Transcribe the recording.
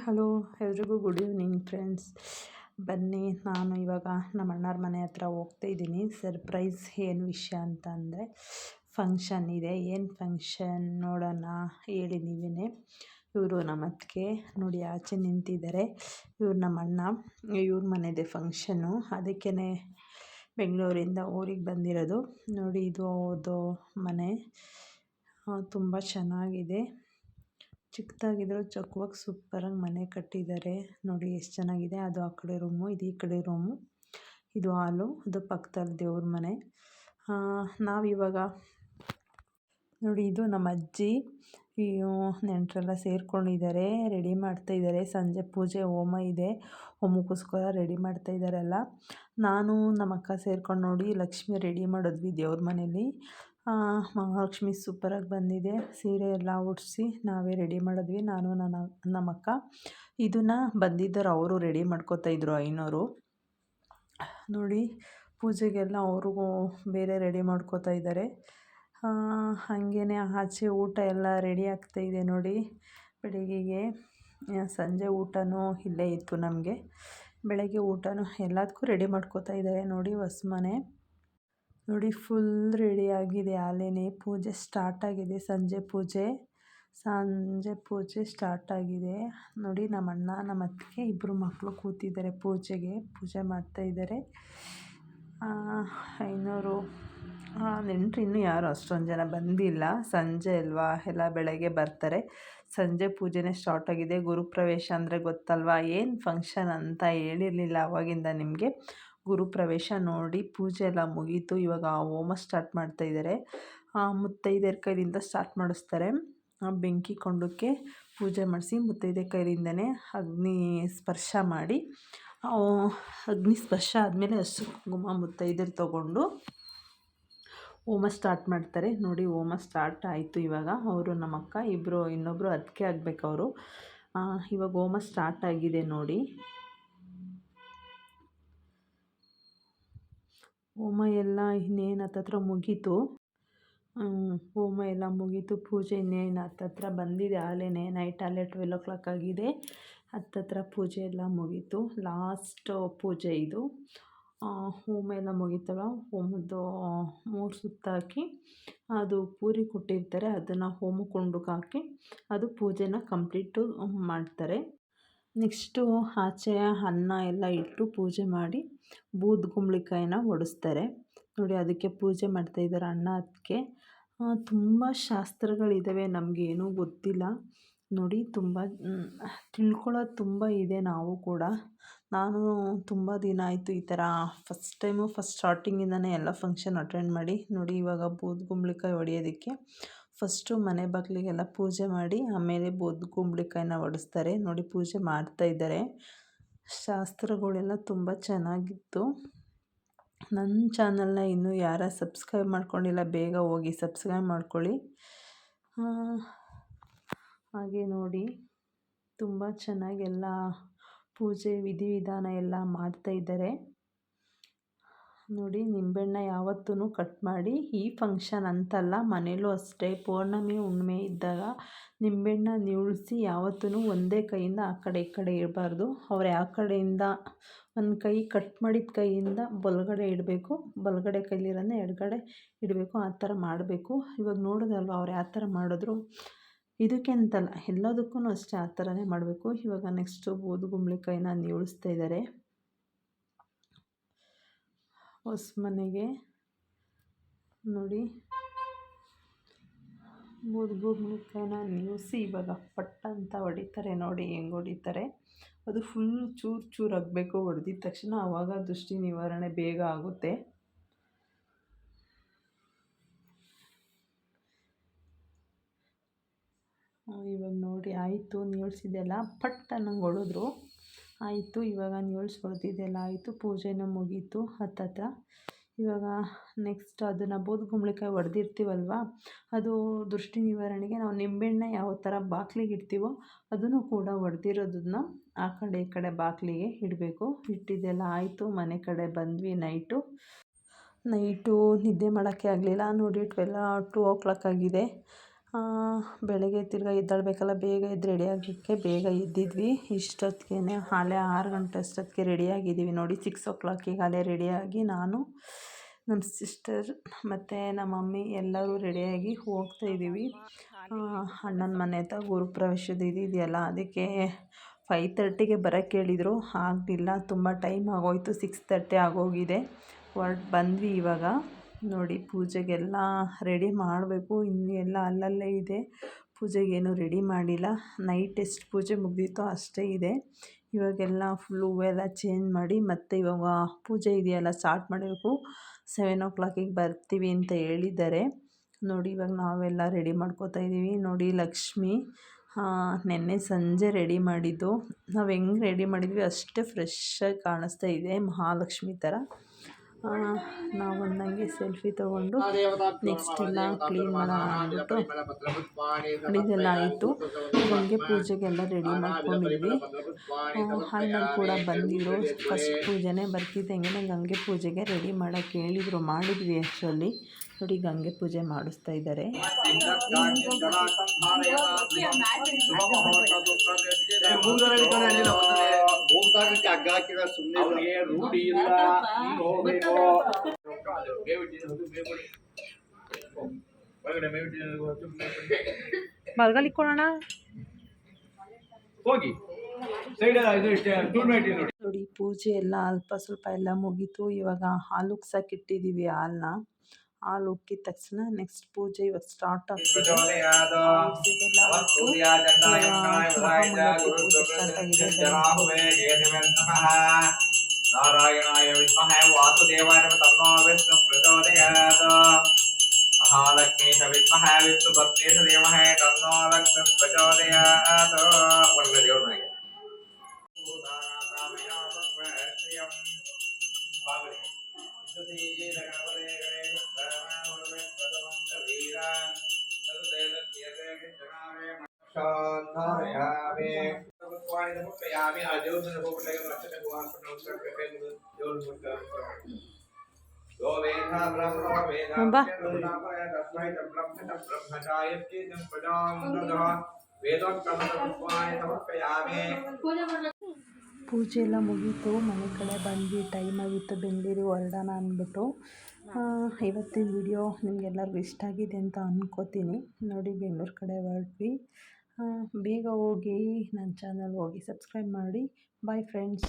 Hello ಎಲ್ರಿಗೂ good evening friends. ಬನ್ನಿ, ನಾನು ಇವಾಗ ನಮ್ಮ ಅಣ್ಣಾರ ಮನೆ ಹತ್ರ ಹೋಗ್ತಾ ಇದ್ದೀನಿ. ಸರ್ಪ್ರೈಸ್ ಏನು ವಿಷಯ ಅಂತ ಅಂದರೆ ಫಂಕ್ಷನ್ ಇದೆ. ಏನು ಫಂಕ್ಷನ್ ನೋಡೋಣ ಹೇಳಿ ನೀವೇ ಇವರು ನಮ್ಮ ನೋಡಿ ಆಚೆ ನಿಂತಿದ್ದಾರೆ. ಇವ್ರು ನಮ್ಮ ಅಣ್ಣ ಇವ್ರ ಮನೆಯದೇ ಫಂಕ್ಷನು ಅದಕ್ಕೇ ಬೆಂಗಳೂರಿಂದ ಊರಿಗೆ ಬಂದಿರೋದು. ನೋಡಿ, ಇದು ಅವ್ರದ್ದು ಮನೆ. ತುಂಬ ಚೆನ್ನಾಗಿದೆ. ಚಿಕ್ಕದಾಗಿದ್ರು ಚೊಕ್ಕವಾಗಿ ಸೂಪರಾಗಿ ಮನೆ ಕಟ್ಟಿದ್ದಾರೆ. ನೋಡಿ ಎಷ್ಟು ಚೆನ್ನಾಗಿದೆ. ಅದು ಆ ಕಡೆ ರೂಮು, ಇದು ಈ ಕಡೆ ರೂಮು, ಇದು ಹಾಲು, ಅದು ಪಕ್ಕದಲ್ಲಿ ದೇವ್ರ ಮನೆ. ನಾವಿವಾಗ ನೋಡಿ ಇದು ನಮ್ಮ ಅಜ್ಜಿ ನೆಂಟರೆಲ್ಲ ಸೇರ್ಕೊಂಡಿದ್ದಾರೆ, ರೆಡಿ ಮಾಡ್ತಾ ಇದ್ದಾರೆ. ಸಂಜೆ ಪೂಜೆ ಹೋಮ ಇದೆ. ಹೋಮಕ್ಕೋಸ್ಕರ ರೆಡಿ ಮಾಡ್ತಾ ಇದ್ದಾರೆಲ್ಲ. ನಾನು ನಮ್ಮ ಅಕ್ಕ ಸೇರ್ಕೊಂಡು ನೋಡಿ ಲಕ್ಷ್ಮಿ ರೆಡಿ ಮಾಡಿದ್ವಿ ದೇವ್ರ ಮನೇಲಿ. ಮಹಾಲಕ್ಷ್ಮಿ ಸೂಪರಾಗಿ ಬಂದಿದೆ. ಸೀರೆ ಎಲ್ಲ ಉಡಿಸಿ ನಾವೇ ರೆಡಿ ಮಾಡಿದ್ವಿ. ನಾನು, ನನ್ನ ನಮ್ಮಕ್ಕ ಇದನ್ನು ಬಂದಿದ್ದರು ಅವರು ರೆಡಿ ಮಾಡ್ಕೋತಾ ಇದ್ರು ಐನೋರು. ನೋಡಿ, ಪೂಜೆಗೆಲ್ಲ ಅವ್ರಿಗೂ ಬೇರೆ ರೆಡಿ ಮಾಡ್ಕೋತಾ ಇದ್ದಾರೆ. ಹಾಗೇ ಆಚೆ ಊಟ ಎಲ್ಲ ರೆಡಿ ಆಗ್ತಾಯಿದೆ ನೋಡಿ. ಬೆಳಿಗ್ಗೆಗೆ ಸಂಜೆ ಊಟನೂ ಇಲ್ಲೇ ಇತ್ತು ನಮಗೆ. ಬೆಳಗ್ಗೆ ಊಟನೂ ಎಲ್ಲದಕ್ಕೂ ರೆಡಿ ಮಾಡ್ಕೋತಾ ಇದ್ದಾರೆ ನೋಡಿ ಹೊಸ ಮನೆ ನೋಡಿ, ಫುಲ್ ರೆಡಿ ಆಗಿದೆ ಆಲೇನೆ ಪೂಜೆ ಸ್ಟಾರ್ಟ್ ಆಗಿದೆ. ಸಂಜೆ ಪೂಜೆ. ಸಂಜೆ ಪೂಜೆ ಸ್ಟಾರ್ಟ್ ಆಗಿದೆ. ನೋಡಿ, ನಮ್ಮ ಅಣ್ಣ, ನಮ್ಮ ಅತ್ತಿಗೆ ಇಬ್ಬರು ಮಕ್ಕಳು ಕೂತಿದ್ದಾರೆ ಪೂಜೆಗೆ. ಪೂಜೆ ಮಾಡ್ತಾ ಇದ್ದಾರೆ. ಐನೂರು ನೆಂಟರು ಇನ್ನೂ ಯಾರು ಅಷ್ಟೊಂದು ಜನ ಬಂದಿಲ್ಲ. ಸಂಜೆ ಅಲ್ವಾ? ಎಲ್ಲ ಬೆಳಗ್ಗೆ ಬರ್ತಾರೆ. ಸಂಜೆ ಪೂಜೆನೇ ಸ್ಟಾರ್ಟ್ ಆಗಿದೆ. ಗುರುಪ್ರವೇಶ ಅಂದರೆ ಗೊತ್ತಲ್ವಾ? ಏನು ಫಂಕ್ಷನ್ ಅಂತ ಹೇಳಿರಲಿಲ್ಲ ಅವಾಗಿಂದ ನಿಮಗೆ. ಗುರುಪ್ರವೇಶ ನೋಡಿ ಪೂಜೆ ಎಲ್ಲ ಮುಗೀತು. ಇವಾಗ ಹೋಮ ಸ್ಟಾರ್ಟ್ ಮಾಡ್ತಾ ಇದ್ದಾರೆ ಮುತ್ತೈದೆಯರ ಕೈಯಿಂದ ಸ್ಟಾರ್ಟ್ ಮಾಡಿಸ್ತಾರೆ. ಬೆಂಕಿ ಕೊಂಡಕ್ಕೆ ಪೂಜೆ ಮಾಡಿಸಿ ಮುತ್ತೈದೆ ಕೈಯಿಂದನೇ ಅಗ್ನಿ ಸ್ಪರ್ಶ ಮಾಡಿ ಅಗ್ನಿ ಸ್ಪರ್ಶ ಆದಮೇಲೆ ಹಸು ಕುಂಕುಮ ಮುತ್ತೈದೆರು ತೊಗೊಂಡು ಹೋಮ ಸ್ಟಾರ್ಟ್ ಮಾಡ್ತಾರೆ. ನೋಡಿ ಹೋಮ ಸ್ಟಾರ್ಟ್ ಆಯಿತು ಇವಾಗ. ಅವರು ನಮ್ಮ ಅಕ್ಕ ಇಬ್ಬರು ಇನ್ನೊಬ್ಬರು ಅದಕ್ಕೆ ಆಗಬೇಕವರು ಇವಾಗ ಹೋಮ ಸ್ಟಾರ್ಟ್ ಆಗಿದೆ ನೋಡಿ. ಹೋಮ ಎಲ್ಲ ಇನ್ನೇನು ಹತ್ತತ್ರ ಮುಗೀತು. ಹೋಮ ಎಲ್ಲ ಮುಗೀತು. ಪೂಜೆ ಇನ್ನೇನು ಹತ್ತತ್ರ ಬಂದಿದೆ. ಆಗಲೇ ನೈಟ್ ಅಲ್ಲೇ ಟ್ವೆಲ್ ಓ ಕ್ಲಾಕ್ ಆಗಿದೆ ಹತ್ತತ್ರ ಪೂಜೆ ಎಲ್ಲ ಮುಗೀತು. ಲಾಸ್ಟ್ ಪೂಜೆ ಇದು. ಹೋಮ ಎಲ್ಲ ಮುಗೀತಲ್ಲ, ಹೋಮದ್ದು ಮೂರು ಸುತ್ತಾಕಿ ಅದು ಪೂರಿ ಕೊಟ್ಟಿರ್ತಾರೆ. ಅದನ್ನು ಹೋಮ ಕುಂಡಕ್ಕೆ ಹಾಕಿ ಅದು ಪೂಜೆನ ಕಂಪ್ಲೀಟು ಮಾಡ್ತಾರೆ. ನೆಕ್ಸ್ಟು ಆಚೆ ಅನ್ನ ಎಲ್ಲ ಇಟ್ಟು ಪೂಜೆ ಮಾಡಿ ಬೂದು ಕುಂಬಳಕಾಯಿನ ಹೊಡಿಸ್ತಾರೆ ನೋಡಿ ಅದಕ್ಕೆ ಪೂಜೆ ಮಾಡ್ತಾಯಿದ್ದಾರೆ ಅಣ್ಣ ಅದಕ್ಕೆ. ತುಂಬ ಶಾಸ್ತ್ರಗಳಿದ್ದಾವೆ ನಮಗೇನೂ ಗೊತ್ತಿಲ್ಲ. ನೋಡಿ ತುಂಬ ತಿಳ್ಕೊಳ್ಳೋದು ತುಂಬ ಇದೆ ನಾವು ಕೂಡ. ನಾನು ತುಂಬ ದಿನ ಆಯಿತು ಈ ಥರ ಫಸ್ಟ್ ಟೈಮು, ಫಸ್ಟ್ ಸ್ಟಾರ್ಟಿಂಗಿಂದನೇ ಎಲ್ಲ ಫಂಕ್ಷನ್ ಅಟೆಂಡ್ ಮಾಡಿ. ನೋಡಿ ಇವಾಗ ಬೂದು ಕುಂಬಳಕಾಯಿ ಹೊಡೆಯೋದಕ್ಕೆ ಫಸ್ಟು ಮನೆ ಬಾಗಿಲಿಗೆಲ್ಲ ಪೂಜೆ ಮಾಡಿ, ಆಮೇಲೆ ಬೂದು ಕುಂಬಳಕಾಯಿನ ಹೊಡೆಸ್ತಾರೆ ನೋಡಿ ಪೂಜೆ ಮಾಡ್ತಾಯಿದ್ದಾರೆ ಶಾಸ್ತ್ರಗಳೆಲ್ಲ ತುಂಬ ಚೆನ್ನಾಗಿತ್ತು. ನನ್ನ ಚಾನಲ್ನ ಇನ್ನೂ ಯಾರ ಸಬ್ಸ್ಕ್ರೈಬ್ ಮಾಡ್ಕೊಂಡಿಲ್ಲ, ಬೇಗ ಹೋಗಿ ಸಬ್ಸ್ಕ್ರೈಬ್ ಮಾಡ್ಕೊಳ್ಳಿ. ಹಾಗೆ ನೋಡಿ, ತುಂಬ ಚೆನ್ನಾಗೆಲ್ಲ ಪೂಜೆ ವಿಧಿವಿಧಾನ ಎಲ್ಲ ಮಾಡ್ತಾಯಿದ್ದಾರೆ ನೋಡಿ, ನಿಂಬೆಹಣ್ಣ ಯಾವತ್ತೂ ಕಟ್ ಮಾಡಿ ಈ ಫಂಕ್ಷನ್ ಅಂತಲ್ಲ, ಮನೇಲೂ ಅಷ್ಟೇ. ಪೌರ್ಣಮಿ ಹುಣ್ಣಿಮೆ ಇದ್ದಾಗ ನಿಂಬೆಹಣ್ಣ ನಿವುಳಿಸಿ ಯಾವತ್ತೂ ಒಂದೇ ಕೈಯಿಂದ ಆ ಕಡೆ ಈ ಕಡೆ ಇಡಬಾರ್ದು. ಅವ್ರು ಯಾವ ಕಡೆಯಿಂದ ಒಂದು ಕೈ ಕಟ್ ಮಾಡಿದ ಕೈಯಿಂದ ಬಲಗಡೆ ಇಡಬೇಕು, ಬಲಗಡೆ ಕೈಲಿರೋದನ್ನ ಎಡಗಡೆ ಇಡಬೇಕು, ಆ ಥರ ಮಾಡಬೇಕು. ಇವಾಗ ನೋಡೋದಲ್ವ ಅವ್ರು ಯಾವ ಥರ ಮಾಡಿದ್ರು? ಇದಕ್ಕೆ ಅಂತಲ್ಲ ಎಲ್ಲದಕ್ಕೂ ಅಷ್ಟೇ ಆ ಥರನೇ ಮಾಡಬೇಕು. ಇವಾಗ ನೆಕ್ಸ್ಟು ಬೂದುಗುಂಬಳಿಕಾಯಿನ ನೀವುಳಿಸ್ತಾ ಇದ್ದಾರೆ. ಹೊಸ ಮನೆಗೆ. ನೋಡಿ. ಬೂದುಗುಂಬಳಕಾಯಿನ ನೀವಿಸಿ, ಇವಾಗ ಪಟ್ಟ ಅಂತ ಹೊಡಿತಾರೆ. ನೋಡಿ ಹೆಂಗೆ ಹೊಡಿತಾರೆ. ಅದು ಫುಲ್ ಚೂರು ಚೂರು ಆಗಬೇಕು, ಹೊಡೆದಿದ ತಕ್ಷಣ ಆವಾಗ ದೃಷ್ಟಿ ನಿವಾರಣೆ ಬೇಗ ಆಗುತ್ತೆ. ಇವಾಗ ನೋಡಿ, ಆಯಿತು ನೀಳ್ಸಿದ್ದೆಲ್ಲ ಪಟ್ಟ ನಂಗೆ ಹೊಡೆದ್ರು. ಆಯಿತು, ಇವಾಗ ನೀವು ಹೊಡೆದಿದ್ದೆಲ್ಲ ಆಯಿತು, ಪೂಜೆನೂ ಮುಗೀತು ಹತ್ತತ್ರ ಇವಾಗ ನೆಕ್ಸ್ಟ್ ಅದನ್ನು ಬೂದುಗುಂಬಳಕಾಯಿ ಹೊಡೆದಿರ್ತೀವಲ್ವ ಅದು ದೃಷ್ಟಿ ನಿವಾರಣೆಗೆ ನಾವು ನಿಂಬೆಹಣ್ಣ ಯಾವ ಥರ ಬಾಕ್ಲಿಗೆ ಇಡ್ತೀವೋ ಅದನ್ನು ಕೂಡ ಹೊಡೆದಿರೋದನ್ನ ಆ ಕಡೆ ಈ ಕಡೆ ಬಾಗಿಲಿಗೆ ಇಡಬೇಕು. ಇಟ್ಟಿದ್ದೆಲ್ಲ ಆಯಿತು, ಮನೆ ಕಡೆ ಬಂದ್ವಿ ನೈಟು. ನೈಟು ನಿದ್ದೆ ಮಾಡೋಕ್ಕೆ ಆಗಲಿಲ್ಲ, ನೋಡಿ ಟ್ವೆಲ್ಲ ಟೂ ಓ ಕ್ಲಾಕ್ ಆಗಿದೆ. ಬೆಳಗ್ಗೆ ತಿರ್ಗ ಎದ್ದೇಳಬೇಕಲ್ಲ, ಬೇಗ ಎದ್ದು ರೆಡಿ ಆಗೋಕ್ಕೆ ಬೇಗ ಎದ್ದಿದ್ವಿ. ಇಷ್ಟೊತ್ತಿಗೆ ಆಲೆ ಆರು ಗಂಟೆ ಅಷ್ಟೊತ್ತಿಗೆ ರೆಡಿಯಾಗಿದ್ದೀವಿ ನೋಡಿ. ಸಿಕ್ಸ್ ಓ ಕ್ಲಾಕಿಗೆ ಅಲ್ಲೇ ರೆಡಿಯಾಗಿ ನಾನು ನಮ್ಮ ಸಿಸ್ಟರ್ ಮತ್ತು ನಮ್ಮ ಮಮ್ಮಿ ಎಲ್ಲರೂ ರೆಡಿಯಾಗಿ ಹೋಗ್ತಾ ಇದ್ದೀವಿ. ಅಣ್ಣನ ಮನೆ ಹತ್ರ ಗುರುಪ್ರವೇಶದ ಇದು ಇದೆಯಲ್ಲ, ಅದಕ್ಕೆ ಫೈ ತರ್ಟಿಗೆ ಬರೋಕ್ಕೆ ಹೇಳಿದರು. ಆಗಲಿಲ್ಲ, ತುಂಬ ಟೈಮ್ ಆಗೋಯಿತು ಸಿಕ್ಸ್ ತರ್ಟಿ ಆಗೋಗಿದೆ. ಹೊರ್ಟು ಬಂದ್ವಿ ಇವಾಗ. ನೋಡಿ, ಪೂಜೆಗೆಲ್ಲ ರೆಡಿ ಮಾಡಬೇಕು. ಇನ್ನು ಎಲ್ಲ ಅಲ್ಲಲ್ಲೇ ಇದೆ. ಪೂಜೆಗೇನು ರೆಡಿ ಮಾಡಿಲ್ಲ. ನೈಟ್ ಎಷ್ಟು ಪೂಜೆ ಮುಗಿದಿತ್ತೋ ಅಷ್ಟೇ ಇದೆ. ಇವಾಗೆಲ್ಲ ಫುಲ್ಲು ಹೂವೆಲ್ಲ ಚೇಂಜ್ ಮಾಡಿ, ಮತ್ತು ಇವಾಗ ಪೂಜೆ ಇದೆಯಲ್ಲ ಸ್ಟಾರ್ಟ್ ಮಾಡಬೇಕು. ಸೆವೆನ್ ಓ ಕ್ಲಾಕಿಗೆ ಬರ್ತೀವಿ ಅಂತ ಹೇಳಿದ್ದಾರೆ. ನೋಡಿ, ಇವಾಗ ನಾವೆಲ್ಲ ರೆಡಿ ಮಾಡ್ಕೋತಾ ಇದ್ದೀವಿ. ನೋಡಿ, ಲಕ್ಷ್ಮಿ ನೆನ್ನೆ ಸಂಜೆ ರೆಡಿ ಮಾಡಿದ್ದು. ನಾವು ಹೆಂಗೆ ರೆಡಿ ಮಾಡಿದ್ವಿ ಅಷ್ಟೇ ಫ್ರೆಶ್ಶಾಗಿ ಕಾಣಿಸ್ತಾ ಇದೆ. ಮಹಾಲಕ್ಷ್ಮಿ ಥರ. ನಾವು ಅಂದಂಗೆ ಸೆಲ್ಫಿ ತೊಗೊಂಡು ನೆಕ್ಸ್ಟ್ ಎಲ್ಲ ಕ್ಲೀನ್ ಮಾಡೋಣ ಅಂದ್ಬಿಟ್ಟು ಇದೆಲ್ಲ ಆಯಿತು. ನನಗೆ ಪೂಜೆಗೆಲ್ಲ ರೆಡಿ ಮಾಡ್ಕೊಂಡಿದ್ವಿ. ಅಣ್ಣರು ಕೂಡ ಬಂದಿರೋ ಫಸ್ಟ್ ಪೂಜೆನೇ ಬರ್ತಿದ್ದಂಗೆ ನಂಗೆ ಹಂಗೆ ಪೂಜೆಗೆ ರೆಡಿ ಮಾಡೋಕ್ಕೆ ಹೇಳಿದರು ಮಾಡಿದ್ವಿ ಆ್ಯಕ್ಚುಲಿ ನೋಡಿ ಗಂಗೆ ಪೂಜೆ ಮಾಡಿಸ್ತಾ ಇದ್ದಾರೆ. ಮಲ್ಗಲಿಕ್ಕೋಣ ಹೋಗಿ. ನೋಡಿ. ಪೂಜೆ ಎಲ್ಲ ಅಲ್ಪ ಸ್ವಲ್ಪ ಎಲ್ಲ ಮುಗೀತು. ಇವಾಗ ಹಾಲು ಉಗ್ಸಕ್ಕೆ ಇಟ್ಟಿದ್ದೀವಿ ಹಾಲನ್ನ ಹಾಲು ಉಕ್ಕಿದ ತಕ್ಷಣ ನೆಕ್ಸ್ಟ್ ಪೂಜೆ ಇವಾಗ ಸ್ಟಾರ್ಟ್ ಆಗ್ತಿದೆ ಪ್ರಚೋದಯಾದ ಇದೆಲ್ಲ ಆಯ್ತು. ಸೂರ್ಯಾಚಂದ್ರಾಯ ಸ್ಟಾರ್ಟ್ ಆಗಿದೆ ನಮಃ ನಾರಾಯಣಾಯ ವಿದ್ಮಹೇ ವಾಸುದೇವಾಯ ತನ್ನೋ ವಿಷ್ಣು ಪ್ರಚೋದಯಾತ್ ಮಹಾಲಕ್ಷ್ಮೀ ಸ ವಿದ್ಮಹೇ ವಿಷ್ಣು ಪತ್ನಿ ಸ ಧೀಮಹಿ ತನ್ನೋ ಲಕ್ಷ್ಮಿ ಪ್ರಚೋದಯಾತ್ ಒಳಗಡೆ ದೇವ್ರ ಮನೆಗೆ ಬಾ. ಪೂಜೆ ಎಲ್ಲ ಮುಗೀತು ಮನೆ ಕಡೆ ಬಂದ್ವಿ ಟೈಮ್ ಆಗಿತ್ತು ಬೆಂಗಳೂರಿಗೆ ಹೊರಡೋಣ ಅಂದ್ಬಿಟ್ಟು ಇವತ್ತಿನ ವಿಡಿಯೋ ನಿಮಗೆಲ್ಲರಿಗೂ ಇಷ್ಟ ಆಗಿದೆ ಅಂತ ಅಂದ್ಕೋತೀನಿ ನೋಡಿ, ಬೆಂಗಳೂರು ಕಡೆ ಹೊರಟ್ವಿ. ಬೇಗ ಹೋಗಿ ನನ್ನ ಚಾನಲ್ ಹೋಗಿ ಸಬ್ಸ್ಕ್ರೈಬ್ ಮಾಡಿ. Bye friends